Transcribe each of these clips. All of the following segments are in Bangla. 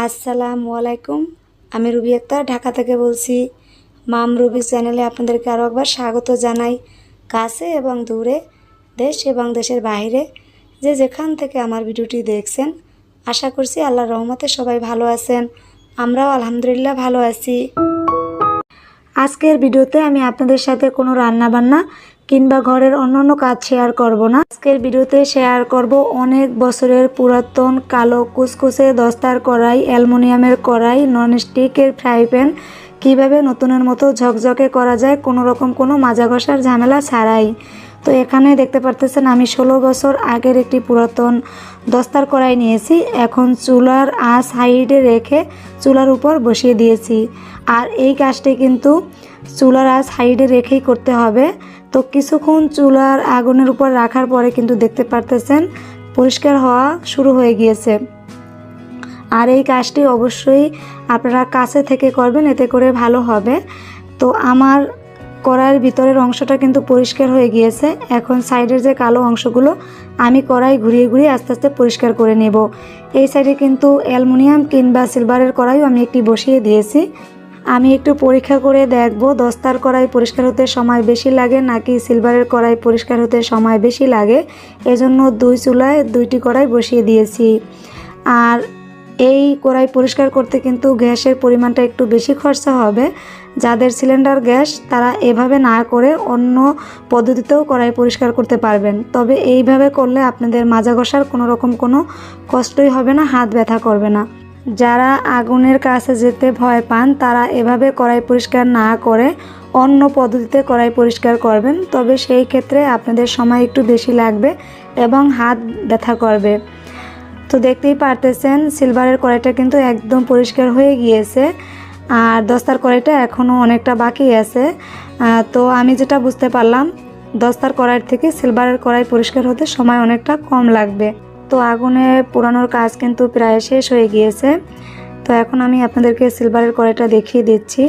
আসসালামু আলাইকুম, আমি রুবি আক্তার, ঢাকা থেকে বলছি, মাম রুবি চ্যানেলে আপনাদেরকে আরও একবার স্বাগত জানাই। কাছে এবং দূরে, দেশ এবং দেশের বাইরে, যে যেখান থেকে আমার ভিডিওটি দেখছেন, আশা করছি আল্লাহ রহমতে সবাই ভালো আছেন, আমরাও আলহামদুলিল্লাহ ভালো আছি। আজকের ভিডিওতে আমি আপনাদের সাথে কোনো রান্না বান্না কিংবা ঘরের অন্যান্য কাজ শেয়ার করব না। আজকের ভিডিওতে শেয়ার করব অনেক বছরের পুরাতন কালো কুচকুচে দস্তার কড়াই, অ্যালুমিনিয়ামের কড়াই ননস্টিকের ফ্রাই প্যান কীভাবে নতুনের মতো ঝকঝকে করা যায় কোনো রকম কোনো মাজা ঘষার ঝামেলা ছাড়াই। তো এখানে দেখতে পারতেছেন, আমি ষোলো বছর আগের একটি পুরাতন দস্তার কড়াই নিয়েছি। এখন চুলার আঁচ হাইডে রেখে চুলার উপর বসিয়ে দিয়েছি। আর এই কাজটি কিন্তু চুলার আঁচ হাইডে রেখেই করতে হবে। তো কিছুক্ষণ চুলার আগুনের উপর রাখার পরে কিন্তু দেখতে পারতেছেন পরিষ্কার হওয়া শুরু হয়ে গিয়েছে। আর এই কাজটি অবশ্যই আপনারা কাছে থেকে করবেন, এতে করে ভালো হবে। তো আমার কড়াইয়ের ভিতরের অংশটা কিন্তু পরিষ্কার হয়ে গিয়েছে। এখন সাইডের যে কালো অংশগুলো, আমি কড়াই ঘুরিয়ে ঘুরিয়ে আস্তে আস্তে পরিষ্কার করে নেব। এই সাইডে কিন্তু অ্যালুমিনিয়াম কিংবা সিলভারের কড়াইও আমি একটি বসিয়ে দিয়েছি। আমি একটু পরীক্ষা করে দেখব, দস্তার কড়াই পরিষ্কার হতে সময় বেশি লাগে নাকি সিলভারের কড়াই পরিষ্কার হতে সময় বেশি লাগে? এজন্য দুই চুলায় দুইটি কড়াই বসিয়ে দিয়েছি। আর এই কড়াই পরিষ্কার করতে কিন্তু গ্যাসের পরিমাণটা একটু বেশি খরচা হবে। যাদের সিলিন্ডার গ্যাস, তারা এভাবে না করে অন্য পদ্ধতিতেও কড়াই পরিষ্কার করতে পারবেন। তবে এইভাবে করলে আপনাদের মাজা ঘষার কোনো রকম কোনো কষ্টই হবে না, হাত ব্যথা করবে না। যারা আগুনের কাছে যেতে ভয় পান, তারা এভাবে কড়াই পরিষ্কার না করে অন্য পদ্ধতিতে কড়াই পরিষ্কার করবেন। তবে সেই ক্ষেত্রে আপনাদের সময় একটু বেশি লাগবে এবং হাত ব্যথা করবে। তো দেখতেই পারতেছেন, সিলভারের কড়াইটা কিন্তু একদম পরিষ্কার হয়ে গিয়েছে। আর দস্তার কড়াইটা এখনও অনেকটা বাকি আছে। তো আমি যেটা বুঝতে পারলাম, দস্তার কড়াইয়ের থেকে সিলভারের কড়াই পরিষ্কার হতে সময় অনেকটা কম লাগবে। তো আগুনে পোড়ানোর কাজ কিন্তু প্রায় শেষ হয়ে গিয়েছে। তো এখন আমি আপনাদেরকে সিলভারের কড়াইটা দেখিয়ে দিচ্ছি।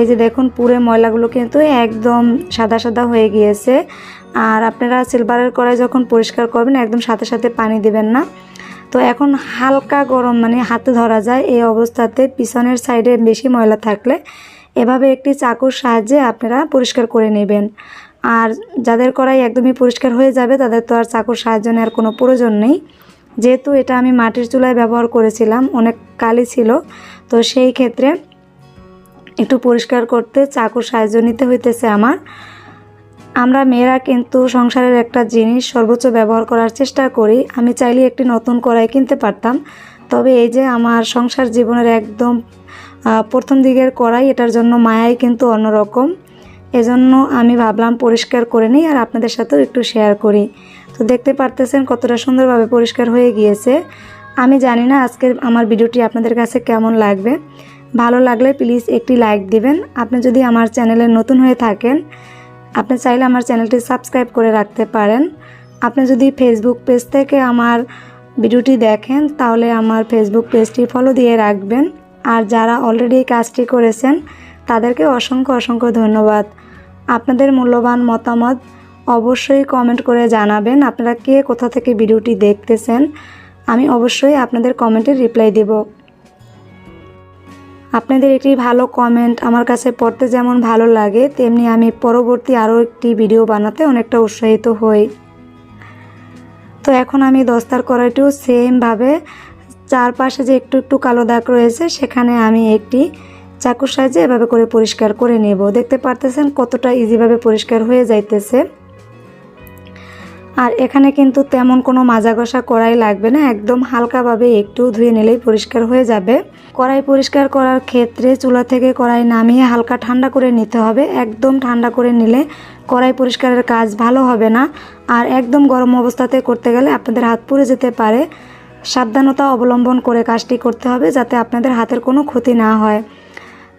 এই যে দেখুন পুরে ময়লাগুলো কিন্তু একদম সাদা সাদা হয়ে গিয়েছে। আর আপনারা সিলভারের কড়াই যখন পরিষ্কার করবেন, একদম সাথে সাথে পানি দেবেন না। তো এখন হালকা গরম মানে হাতে ধরা যায় এই অবস্থাতে পিছনের সাইডে বেশি ময়লা থাকলে। এভাবে একটি চাকুর সাহায্যে আপনারা পরিষ্কার করে নেবেন। আর যাদের কড়াই একদমই পরিষ্কার হয়ে যাবে, তাদের তো আর চাকুর সাহায্য নেওয়ার কোনো প্রয়োজন নেই। যেহেতু এটা আমি মাটির চুলায় ব্যবহার করেছিলাম, অনেক কালি ছিল, তো সেই ক্ষেত্রে একটু পরিষ্কার করতে চাকুর সাহায্য নিতে হইতেছে আমার। আমরা মেয়েরা কিন্তু সংসারের একটা জিনিস সর্বোচ্চ ব্যবহার করার চেষ্টা করি। আমি চাইলে একটি নতুন কড়াই কিনতে পারতাম, তবে এই যে আমার সংসার জীবনের একদম প্রথম দিকের কড়াই, এটার জন্য মায়াই কিন্তু অন্যরকম। এজন্য আমি ভাবলাম পরিষ্কার করে নিই আর আপনাদের সাথেও একটু শেয়ার করি। তো দেখতে পারতেছেন কতটা সুন্দরভাবে পরিষ্কার হয়ে গিয়েছে। আমি জানি না আজকের আমার ভিডিওটি আপনাদের কাছে কেমন লাগবে। ভালো লাগলে প্লিজ একটি লাইক দিবেন। আপনি যদি আমার চ্যানেলে নতুন হয়ে থাকেন, আপনি চাইলে আমার চ্যানেলটি সাবস্ক্রাইব করে রাখতে পারেন। আপনি যদি ফেসবুক পেজ থেকে আমার ভিডিওটি দেখেন, তাহলে আমার ফেসবুক পেজটি ফলো দিয়ে রাখবেন। আর যারা অলরেডি এই কাজটি করেছেন, তাদেরকে অসংখ্য অসংখ্য ধন্যবাদ। আপনাদের মূল্যবান মতামত অবশ্যই কমেন্ট করে জানাবেন। আপনারা কে, কোথা থেকে ভিডিওটি দেখতেছেন? আমি অবশ্যই আপনাদের কমেন্টের রিপ্লাই দেব। আপনাদের একটি ভালো কমেন্ট আমার কাছে পড়তে যেমন ভালো লাগে, তেমনি আমি পরবর্তী আরও একটি ভিডিও বানাতে অনেকটা উৎসাহিত হই। তো এখন আমি দস্তার কড়াইটিও সেমভাবে চারপাশে যে একটু একটু কালো দাগ রয়েছে, সেখানে আমি একটি চাকুর সাহায্যে এভাবে করে পরিষ্কার করে নেব। দেখতে পারতেছেন কতটা ইজিভাবে পরিষ্কার হয়ে যাইতেছে। আর এখানে কিন্তু তেমন কোনো মাজা ঘষা কড়াই লাগবে না, একদম হালকাভাবে একটু ধুয়ে নিলেই পরিষ্কার হয়ে যাবে। কড়াই পরিষ্কার করার ক্ষেত্রে চুলা থেকে কড়াই নামিয়ে হালকা ঠান্ডা করে নিতে হবে। একদম ঠান্ডা করে নিলে কড়াই পরিষ্কারের কাজ ভালো হবে না। আর একদম গরম অবস্থাতে করতে গেলে আপনাদের হাত পুড়ে যেতে পারে। সাবধানতা অবলম্বন করে কাজটি করতে হবে যাতে আপনাদের হাতের কোনো ক্ষতি না হয়।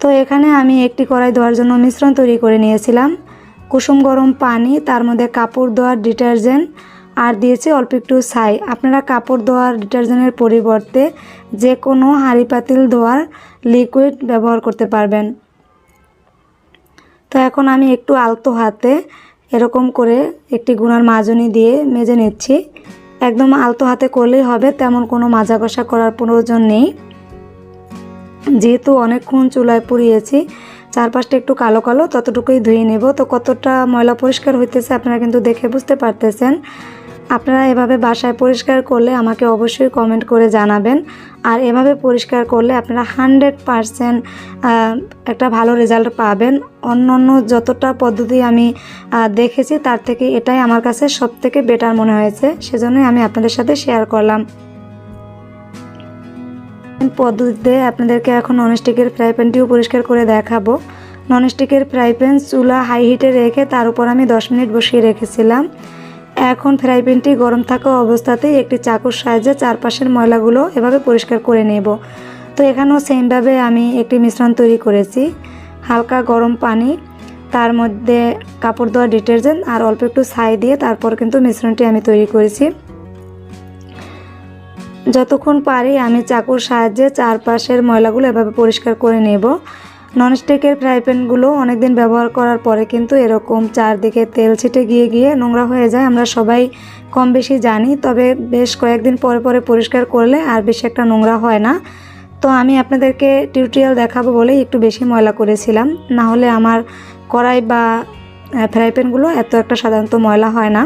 তো এখানে আমি একটি কড়াই ধোয়ার জন্য মিশ্রণ তৈরি করে নিয়েছিলাম। কুসুম গরম পানি, তার মধ্যে কাপড় ধোয়ার ডিটারজেন্ট আর দিয়েছি অল্প একটু ছাই। আপনারা কাপড় ধোয়ার ডিটারজেন্টের পরিবর্তে যে কোনো হাঁড়ি পাতিল ধোয়ার লিকুইড ব্যবহার করতে পারবেন। তো এখন আমি একটু আলতো হাতে এরকম করে একটি গুনার মাজনি দিয়ে মেজে নিচ্ছি। একদম আলতো হাতে করলেই হবে, তেমন কোনো মাজা কষা করার প্রয়োজন নেই। যেহেতু অনেকক্ষণ চুলায় পুড়িয়েছি, চারপাশটা একটু কালো কালো, ততটুকুই ধুয়ে নেব। তো কতটা ময়লা পরিষ্কার হইতেছে আপনারা কিন্তু দেখে বুঝতে পারতেছেন। আপনারা এভাবে বাসায় পরিষ্কার করলে আমাকে অবশ্যই কমেন্ট করে জানাবেন। আর এভাবে পরিষ্কার করলে আপনারা হানড্রেড পারসেন্ট একটা ভালো রেজাল্ট পাবেন। অন্য অন্য যতটা পদ্ধতি আমি দেখেছি, তার থেকে এটাই আমার কাছে সব থেকে বেটার মনে হয়েছে। সেজন্যই আমি আপনাদের সাথে শেয়ার করলাম। পদ্ধতিতে আপনাদেরকে এখন ননস্টিকের ফ্রাই প্যানটিও পরিষ্কার করে দেখাবো। ননস্টিকের ফ্রাই প্যান চুলা হাই হিটে রেখে তার উপর আমি দশ মিনিট বসিয়ে রেখেছিলাম। এখন ফ্রাই প্যানটি গরম থাকা অবস্থাতেই একটি চাকুর সাহায্যে চারপাশের ময়লাগুলো এভাবে পরিষ্কার করে নেব। তো এখানেও সেমভাবে আমি একটি মিশ্রণ তৈরি করেছি। হালকা গরম পানি, তার মধ্যে কাপড় ধোয়া ডিটারজেন্ট আর অল্প একটু ছাই দিয়ে তারপর কিন্তু মিশ্রণটি আমি তৈরি করেছি। যতক্ষণ পারি আমি চাকুর সাহায্যে চারপাশের ময়লাগুলো এভাবে পরিষ্কার করে নেব। ননস্টিকের ফ্রাই প্যানগুলো অনেকদিন ব্যবহার করার পরে কিন্তু এরকম চারদিকে তেল ছিটে গিয়ে গিয়ে নোংরা হয়ে যায়, আমরা সবাই কম বেশি জানি। তবে বেশ কয়েকদিন পরে পরে পরিষ্কার করলে আর বেশি একটা নোংরা হয় না। তো আমি আপনাদেরকে টিউটোরিয়াল দেখাবো বলেই একটু বেশি ময়লা করেছিলাম। না হলে আমার কড়াই বা ফ্রাই প্যানগুলো এত একটা সাধারণত ময়লা হয় না।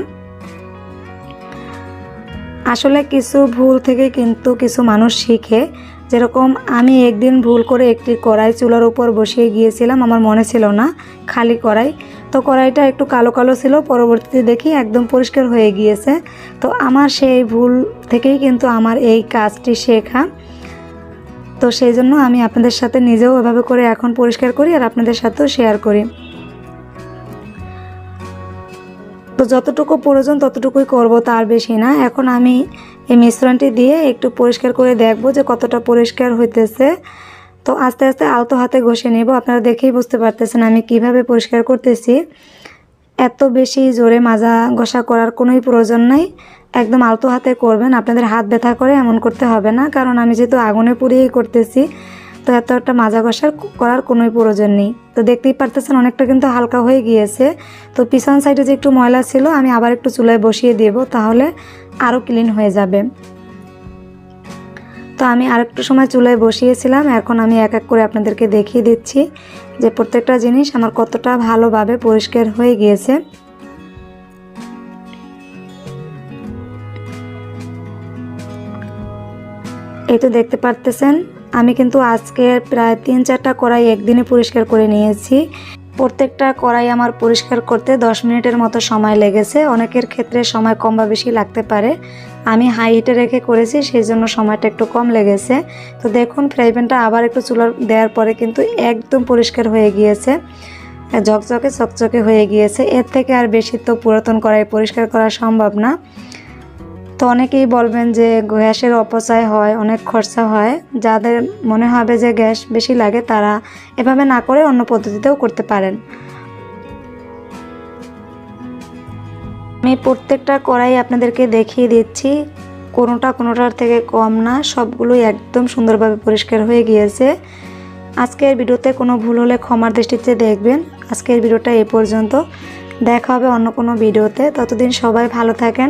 আসলে কিছু ভুল থেকে কিন্তু কিছু মানুষ শিখে। যেরকম আমি একদিন ভুল করে একটি কড়াই চুলার উপর বসিয়ে গিয়েছিলাম, আমার মনে ছিল না, খালি কড়াই। তো কড়াইটা একটু কালো কালো ছিল, পরবর্তীতে দেখি একদম পরিষ্কার হয়ে গিয়েছে। তো আমার সেই ভুল থেকেই কিন্তু আমার এই কাজটি শেখা। তো সেই জন্য আমি আপনাদের সাথে নিজেও এভাবে করে এখন পরিষ্কার করি আর আপনাদের সাথেও শেয়ার করি। তো যতটুকু প্রয়োজন ততটুকুই করব, তার বেশি না। এখন আমি এই মিশ্রণটি দিয়ে একটু পরিষ্কার করে দেখব যে কতটা পরিষ্কার হইতেছে। তো আস্তে আস্তে আলতো হাতে ঘষে নেব। আপনারা দেখেই বুঝতে পারতেছেন আমি কীভাবে পরিষ্কার করতেছি। এত বেশি জোরে মাজা ঘষা করার কোনোই প্রয়োজন নাই। একদম আলতো হাতে করবেন। আপনাদের হাত ব্যথা করে এমন করতে হবে না, কারণ আমি যেহেতু আগুনে পুড়িয়েই করতেছি তো এত একটা মাজা ঘষার করার কোনোই প্রয়োজন নেই। তো দেখতেই পারতেছেন অনেকটা কিন্তু হালকা হয়ে গিয়েছে। তো পিছন সাইডে যে একটু ময়লা ছিল, আমি আবার একটু চুলায় বসিয়ে দেব, তাহলে আরও ক্লিন হয়ে যাবে। তো আমি আরেকটু সময় চুলায় বসিয়েছিলাম, এখন আমি এক এক করে আপনাদেরকে দেখিয়ে দিচ্ছি যে প্রত্যেকটা জিনিস আমার কতটা ভালোভাবে পরিষ্কার হয়ে গিয়েছে। এই তো দেখতে পারতেছেন আমি কিন্তু আজকে প্রায় তিন চারটা কড়াই একদিনে পরিষ্কার করে নিয়েছি। প্রত্যেকটা কড়াই আমার পরিষ্কার করতে দশ মিনিটের মতো সময় লেগেছে। অনেকের ক্ষেত্রে সময় কম বা বেশি লাগতে পারে। আমি হাই হিটে রেখে করেছি সেই জন্য সময়টা একটু কম লেগেছে। তো দেখুন ফ্রাই প্যানটা আবার একটু চুলার দেওয়ার পরে কিন্তু একদম পরিষ্কার হয়ে গিয়েছে। ঝকঝকে, চকচকে হয়ে গিয়েছে। এর থেকে আর বেশি তো পুরাতন কড়াই পরিষ্কার করা সম্ভব না। তো অনেকেই বলবেন যে গ্যাসের অপচয় হয়, অনেক খরচা হয়। যাদের মনে হবে যে গ্যাস বেশি লাগে, তারা এভাবে না করে অন্য পদ্ধতিতেও করতে পারেন। আমি প্রত্যেকটা কড়াই আপনাদেরকে দেখিয়ে দিচ্ছি। কোনোটা কোনোটার থেকে কম না, সবগুলোই একদম সুন্দরভাবে পরিষ্কার হয়ে গিয়েছে। আজকের ভিডিওতে কোনো ভুল হলে ক্ষমার দৃষ্টিতে দেখবেন। আজকের ভিডিওটা এ পর্যন্ত। দেখা হবে অন্য কোনো ভিডিওতে। ততদিন সবাই ভালো থাকেন।